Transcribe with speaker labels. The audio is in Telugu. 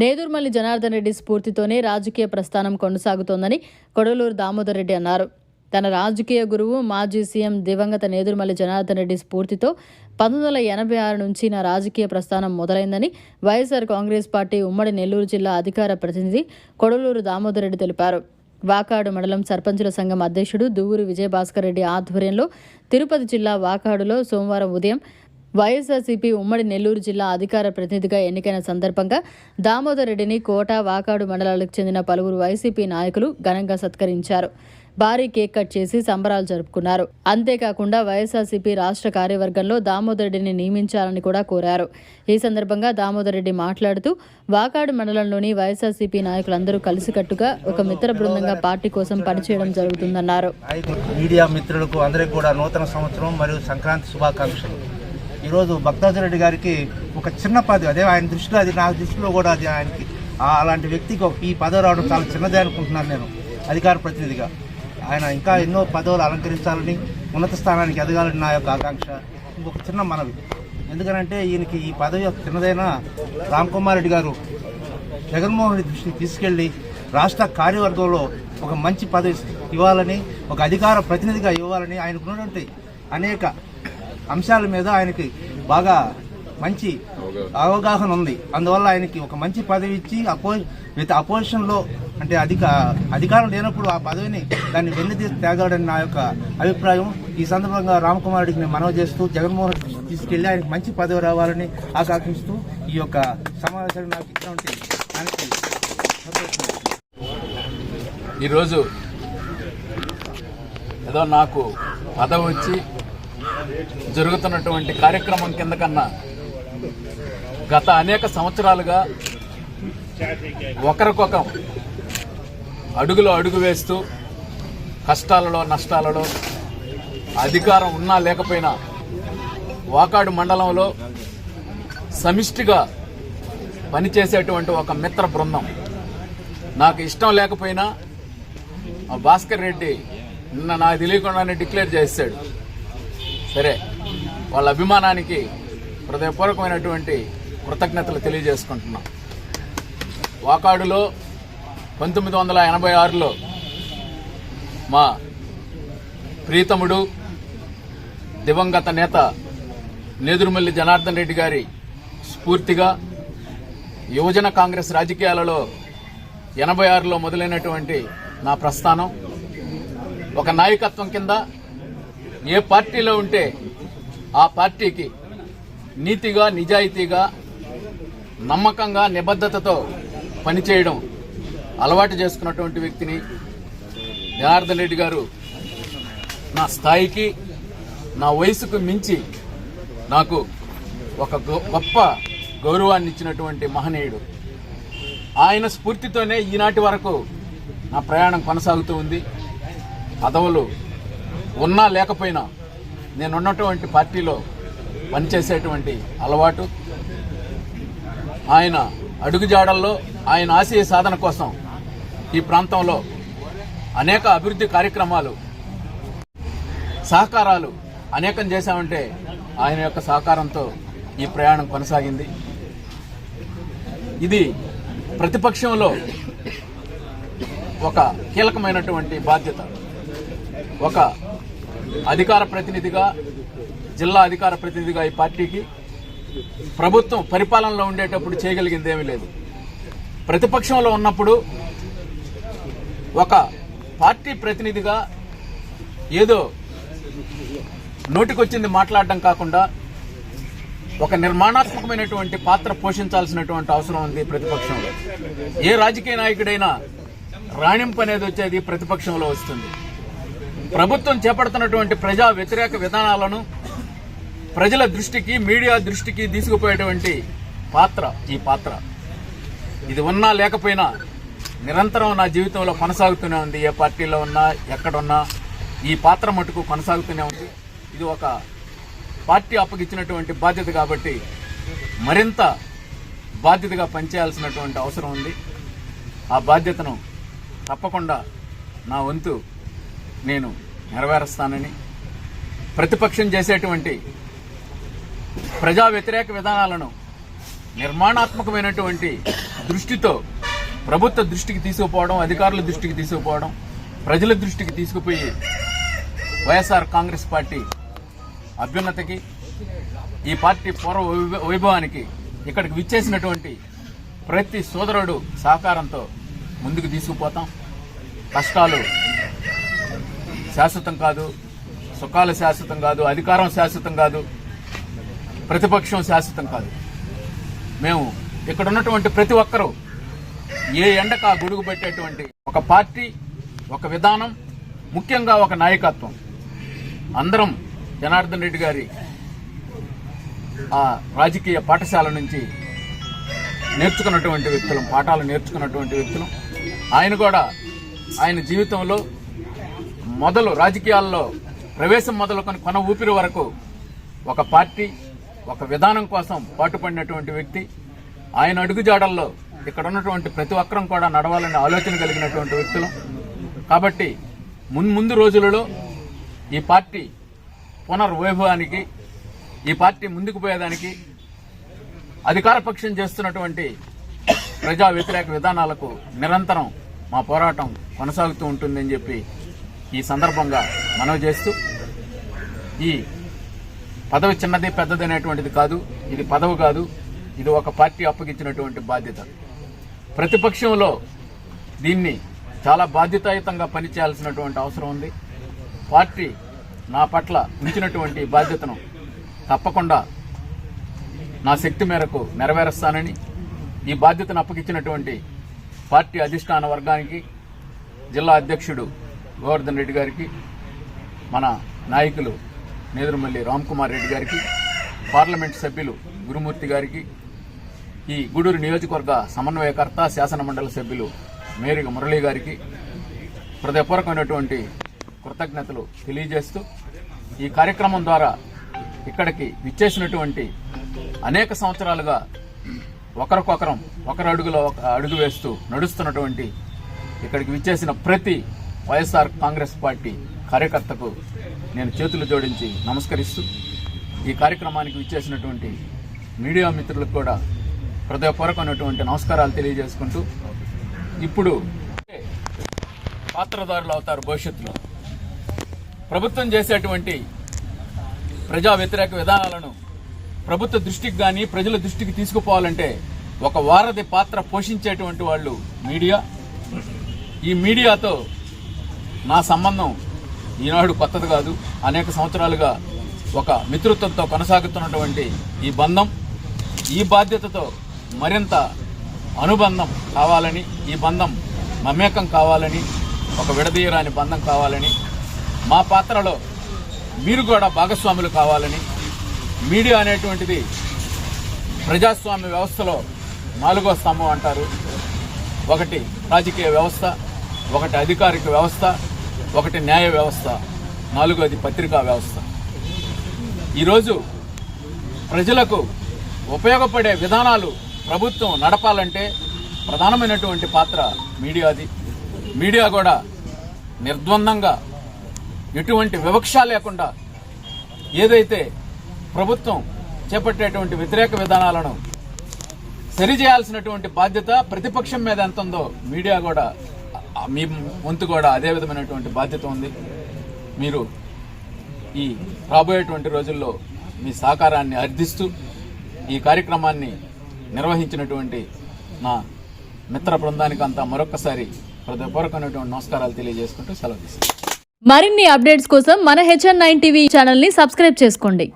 Speaker 1: నేదుర్మల్లి జనార్దన్ రెడ్డి స్ఫూర్తితోనే రాజకీయ ప్రస్థానం కొనసాగుతోందని కొడలూరు దామోదర్ రెడ్డి అన్నారు. తన రాజకీయ గురువు మాజీ సీఎం దివంగత నేదురుమల్లి జనార్దన్ రెడ్డి స్ఫూర్తితో పంతొమ్మిది వందల ఎనభై ఆరు నుంచి నా రాజకీయ ప్రస్థానం మొదలైందని వైఎస్ఆర్ కాంగ్రెస్ పార్టీ ఉమ్మడి నెల్లూరు జిల్లా అధికార ప్రతినిధి కొడలూరు దామోదర్ రెడ్డి తెలిపారు. వాకాడు మండలం సర్పంచుల సంఘం అధ్యక్షుడు దువ్వూరు విజయభాస్కర్ రెడ్డి ఆధ్వర్యంలో తిరుపతి జిల్లా వాకాడులో సోమవారం ఉదయం వైఎస్ఆర్సీపీ ఉమ్మడి నెల్లూరు జిల్లా అధికార ప్రతినిధిగా ఎన్నికైన సందర్భంగా దామోదర్ రెడ్డిని కోట వాకాడు మండలాలకు చెందిన పలువురు వైసీపీ నాయకులు ఘనంగా సత్కరించారు. భారీ కేక్ కట్ చేసి సంబరాలు జరుపుకున్నారు. అంతేకాకుండా వైఎస్ఆర్సీపీ రాష్ట్ర కార్యవర్గంలో దామోదర్ రెడ్డిని నియమించాలని కూడా కోరారు. ఈ సందర్భంగా దామోదర్ రెడ్డి మాట్లాడుతూ వాకాడు మండలంలోని వైఎస్ఆర్సీపీ నాయకులందరూ కలిసికట్టుగా ఒక మిత్ర బృందంగా పార్టీ కోసం పనిచేయడం జరుగుతుందన్నారు.
Speaker 2: మీడియా మిత్రులకు అందరికీ కూడా నూతన సంవత్సరం మరియు సంక్రాంతి శుభాకాంక్షలు. ఈరోజు భక్తాజరెడ్డి గారికి ఒక చిన్న పదవి. అదే ఆయన దృష్టిలో అది నా దృష్టిలో కూడా అది ఆయనకి అలాంటి వ్యక్తికి ఈ పదవి రావడం చాలా చిన్నదే అనుకుంటున్నాను నేను అధికార ప్రతినిధిగా. ఆయన ఇంకా ఎన్నో పదవులు అలంకరించాలని ఉన్నత స్థానానికి ఎదగాలని నా యొక్క ఆకాంక్ష. ఇంకొక చిన్న మనవి. ఎందుకనంటే ఈయనకి ఈ పదవి యొక్క చిన్నదైన రామ్ కుమార్ రెడ్డి గారు జగన్మోహన్ రెడ్డి దృష్టికి తీసుకెళ్ళి రాష్ట్ర కార్యవర్గంలో ఒక మంచి పదవి ఇవ్వాలని ఒక అధికార ప్రతినిధిగా ఇవ్వాలని ఆయనకున్నటువంటి అనేక అంశాల మీద ఆయనకి బాగా మంచి అవగాహన ఉంది. అందువల్ల ఆయనకి ఒక మంచి పదవి ఇచ్చి అపో విత్ అపోజిషన్లో అంటే అధిక అధికారం లేనప్పుడు ఆ పదవిని దాన్ని వెన్నుతీసి తేగలడని నా యొక్క అభిప్రాయం. ఈ సందర్భంగా రామకుమారుడికి రెడ్డికి నేను మనవి చేస్తూ జగన్మోహన్ రెడ్డి తీసుకెళ్ళి ఆయనకి మంచి పదవి రావాలని ఆకాంక్షిస్తూ ఈ యొక్క సమావేశాన్ని నాకు ఇచ్చినటువంటి దానికి
Speaker 3: ఈరోజు ఏదో నాకు పదవి వచ్చి జరుగుతున్నటువంటి కార్యక్రమం కింద కన్నా గత అనేక సంవత్సరాలుగా ఒకరికొక అడుగులో అడుగు వేస్తూ కష్టాలలో నష్టాలలో అధికారం ఉన్నా లేకపోయినా వాకాడు మండలంలో సమిష్టిగా పనిచేసేటువంటి ఒక మిత్ర బృందం. నాకు ఇష్టం లేకపోయినా భాస్కర్ రెడ్డి నిన్న నాకు తెలియకుండానే డిక్లేర్ చేశాడు. సరే వాళ్ళ అభిమానానికి హృదయపూర్వకమైనటువంటి కృతజ్ఞతలు తెలియజేసుకుంటున్నాం. వాకాడులో పంతొమ్మిది వందల ఎనభై ఆరులో మా ప్రీతముడు దివంగత నేత నేదురుమల్లి జనార్దన్ రెడ్డి గారి స్ఫూర్తిగా యువజన కాంగ్రెస్ రాజకీయాలలో ఎనభై ఆరులో మొదలైనటువంటి నా ప్రస్థానం. ఒక నాయకత్వం కింద ఏ పార్టీలో ఉంటే ఆ పార్టీకి నీతిగా నిజాయితీగా నమ్మకంగా నిబద్ధతతో పనిచేయడం అలవాటు చేసుకున్నటువంటి వ్యక్తిని జనార్దన్ రెడ్డి గారు నా స్థాయికి నా వయసుకు మించి నాకు ఒక గొప్ప గౌరవాన్ని ఇచ్చినటువంటి మహనీయుడు. ఆయన స్ఫూర్తితోనే ఈనాటి వరకు నా ప్రయాణం కొనసాగుతూ ఉంది. పదవులు ఉన్నా లేకపోయినా నేనున్నటువంటి పార్టీలో పనిచేసేటువంటి అలవాటు ఆయన అడుగుజాడల్లో ఆయన ఆశయ సాధన కోసం ఈ ప్రాంతంలో అనేక అభివృద్ధి కార్యక్రమాలు సహకారాలు అనేకం చేశామంటే ఆయన యొక్క సహకారంతో ఈ ప్రయాణం కొనసాగింది. ఇది ప్రతిపక్షంలో ఒక కీలకమైనటువంటి బాధ్యత ఒక అధికార ప్రతినిధిగా జిల్లా అధికార ప్రతినిధిగా ఈ పార్టీకి ప్రభుత్వం పరిపాలనలో ఉండేటప్పుడు చేయగలిగింది ఏమీ లేదు. ప్రతిపక్షంలో ఉన్నప్పుడు ఒక పార్టీ ప్రతినిధిగా ఏదో నోటికొచ్చింది మాట్లాడడం కాకుండా ఒక నిర్మాణాత్మకమైనటువంటి పాత్ర పోషించాల్సినటువంటి అవసరం ఉంది ప్రతిపక్షంలో. ఏ రాజకీయ నాయకుడైనా రాణింపు అనేది వచ్చేది ప్రతిపక్షంలో వస్తుంది. ప్రభుత్వం చేపడుతున్నటువంటి ప్రజా వ్యతిరేక విధానాలను ప్రజల దృష్టికి మీడియా దృష్టికి తీసుకుపోయేటువంటి పాత్ర ఈ పాత్ర. ఇది ఉన్నా లేకపోయినా నిరంతరం నా జీవితంలో కొనసాగుతూనే ఉంది. ఏ పార్టీలో ఉన్నా ఎక్కడున్నా ఈ పాత్ర మటుకు కొనసాగుతూనే ఉంది. ఇది ఒక పార్టీ అప్పగిచ్చినటువంటి బాధ్యత కాబట్టి మరింత బాధ్యతగా పనిచేయాల్సినటువంటి అవసరం ఉంది. ఆ బాధ్యతను తప్పకుండా నా వంతు నేను నెరవేరుస్తానని ప్రతిపక్షం చేసేటువంటి ప్రజా వ్యతిరేక విధానాలను నిర్మాణాత్మకమైనటువంటి దృష్టితో ప్రభుత్వ దృష్టికి తీసుకుపోవడం అధికారుల దృష్టికి తీసుకుపోవడం ప్రజల దృష్టికి తీసుకుపోయి వైఎస్ఆర్ కాంగ్రెస్ పార్టీ అభ్యున్నతికి ఈ పార్టీ పూర్వ వైభవానికి ఇక్కడికి విచ్చేసినటువంటి ప్రతి సోదరుడు సహకారంతో ముందుకు తీసుకుపోతాం. కష్టాలు శాశ్వతం కాదు సుఖాలు శాశ్వతం కాదు అధికారం శాశ్వతం కాదు ప్రతిపక్షం శాశ్వతం కాదు. మేము ఇక్కడ ఉన్నటువంటి ప్రతి ఒక్కరూ ఏ ఎండకు ఆ గొడుగు పెట్టేటువంటి ఒక పార్టీ ఒక విధానం ముఖ్యంగా ఒక నాయకత్వం. అందరం జనార్దన్ రెడ్డి గారి ఆ రాజకీయ పాఠశాల నుంచి నేర్చుకున్నటువంటి వ్యక్తులం పాఠాలు నేర్చుకున్నటువంటి వ్యక్తులం. ఆయన కూడా ఆయన జీవితంలో మొదలు రాజకీయాల్లో ప్రవేశం మొదలుకొని కొన ఊపిరి వరకు ఒక పార్టీ ఒక విధానం కోసం పాటుపడినటువంటి వ్యక్తి ఆయన అడుగుజాడల్లో ఇక్కడ ఉన్నటువంటి ప్రతి ఒక్కరం కూడా నడవాలనే ఆలోచన కలిగినటువంటి వ్యక్తులు. కాబట్టి మున్ముందు రోజులలో ఈ పార్టీ పునర్వైభవానికి ఈ పార్టీ ముందుకు పోయేదానికి అధికారపక్షం చేస్తున్నటువంటి ప్రజా వ్యతిరేక విధానాలకు నిరంతరం మా పోరాటం కొనసాగుతూ ఉంటుందని చెప్పి ఈ సందర్భంగా మనవి చేస్తూ ఈ పదవి చిన్నది పెద్దది అనేటువంటిది కాదు ఇది పదవి కాదు ఇది ఒక పార్టీ అప్పగించినటువంటి బాధ్యత. ప్రతిపక్షంలో దీన్ని చాలా బాధ్యతాయుతంగా పనిచేయాల్సినటువంటి అవసరం ఉంది. పార్టీ నా పట్ల ఉంచినటువంటి బాధ్యతను తప్పకుండా నా శక్తి మేరకు నెరవేరుస్తానని ఈ బాధ్యతను అప్పగించినటువంటి పార్టీ అధిష్టాన వర్గానికి జిల్లా అధ్యక్షుడు గోవర్ధన్ రెడ్డి గారికి మన నాయకులు నేదురుమల్లి రామ్కుమార్ రెడ్డి గారికి పార్లమెంట్ సభ్యులు గురుమూర్తి గారికి ఈ గూడూరు నియోజకవర్గ సమన్వయకర్త శాసనమండలి సభ్యులు మేరిగ మురళీ గారికి హృదయపూర్వకమైనటువంటి కృతజ్ఞతలు తెలియజేస్తూ ఈ కార్యక్రమం ద్వారా ఇక్కడికి విచ్చేసినటువంటి అనేక సంవత్సరాలుగా ఒకరికొకరం ఒకరు అడుగులో ఒక అడుగు వేస్తూ నడుస్తున్నటువంటి ఇక్కడికి విచ్చేసిన ప్రతి వైఎస్ఆర్ కాంగ్రెస్ పార్టీ కార్యకర్తకు నేను చేతులు జోడించి నమస్కరిస్తూ ఈ కార్యక్రమానికి విచ్చేసినటువంటి మీడియా మిత్రులకు కూడా హృదయపూర్వకమైనటువంటి నమస్కారాలు తెలియజేసుకుంటూ ఇప్పుడు పాత్రదారులు అవుతారు భవిష్యత్తులో. ప్రభుత్వం చేసేటువంటి ప్రజా వ్యతిరేక విధానాలను ప్రభుత్వ దృష్టికి కానీ ప్రజల దృష్టికి తీసుకుపోవాలంటే ఒక వారధి పాత్ర పోషించేటువంటి వాళ్ళు మీడియా. ఈ మీడియాతో నా సంబంధం ఈనాడు కొత్తది కాదు. అనేక సంవత్సరాలుగా ఒక మిత్రత్వంతో కొనసాగుతున్నటువంటి ఈ బంధం ఈ బాధ్యతతో మరింత అనుబంధం కావాలని ఈ బంధం మమేకం కావాలని ఒక విడదీయరాని బంధం కావాలని మా పాత్రలో మీరు కూడా భాగస్వాములు కావాలని మీడియా అనేటువంటిది ప్రజాస్వామ్య వ్యవస్థలో నాలుగో స్తంభం అంటారు. ఒకటి రాజకీయ వ్యవస్థ ఒకటి అధికారిక వ్యవస్థ ఒకటి న్యాయ వ్యవస్థ నాలుగోది పత్రికా వ్యవస్థ. ఈరోజు ప్రజలకు ఉపయోగపడే విధానాలు ప్రభుత్వం నడపాలంటే ప్రధానమైనటువంటి పాత్ర మీడియాది. మీడియా కూడా నిర్ద్వందంగా ఎటువంటి వివక్ష లేకుండా ఏదైతే ప్రభుత్వం చేపట్టేటువంటి వ్యతిరేక విధానాలను సరిచేయాల్సినటువంటి బాధ్యత ప్రతిపక్షం మీద ఎంత ఉందో మీడియా కూడా మీ వంతు కూడా అదే విధమైనటువంటి బాధ్యత ఉంది. మీరు ఈ రాబోయేటువంటి రోజుల్లో మీ సహకారాన్ని అర్థిస్తూ ఈ కార్యక్రమాన్ని నిర్వహించినటువంటి నా మిత్ర బృందానికి అంతా మరొకసారి హృదయపూర్వకమైనటువంటి నమస్కారాలు తెలియజేసుకుంటూ సెలవు తీసుకుంటాను
Speaker 1: మరిన్ని అప్డేట్స్ కోసం మన హెచ్ఎన్ నైన్ టీవీ ఛానల్ని సబ్స్క్రైబ్ చేసుకోండి.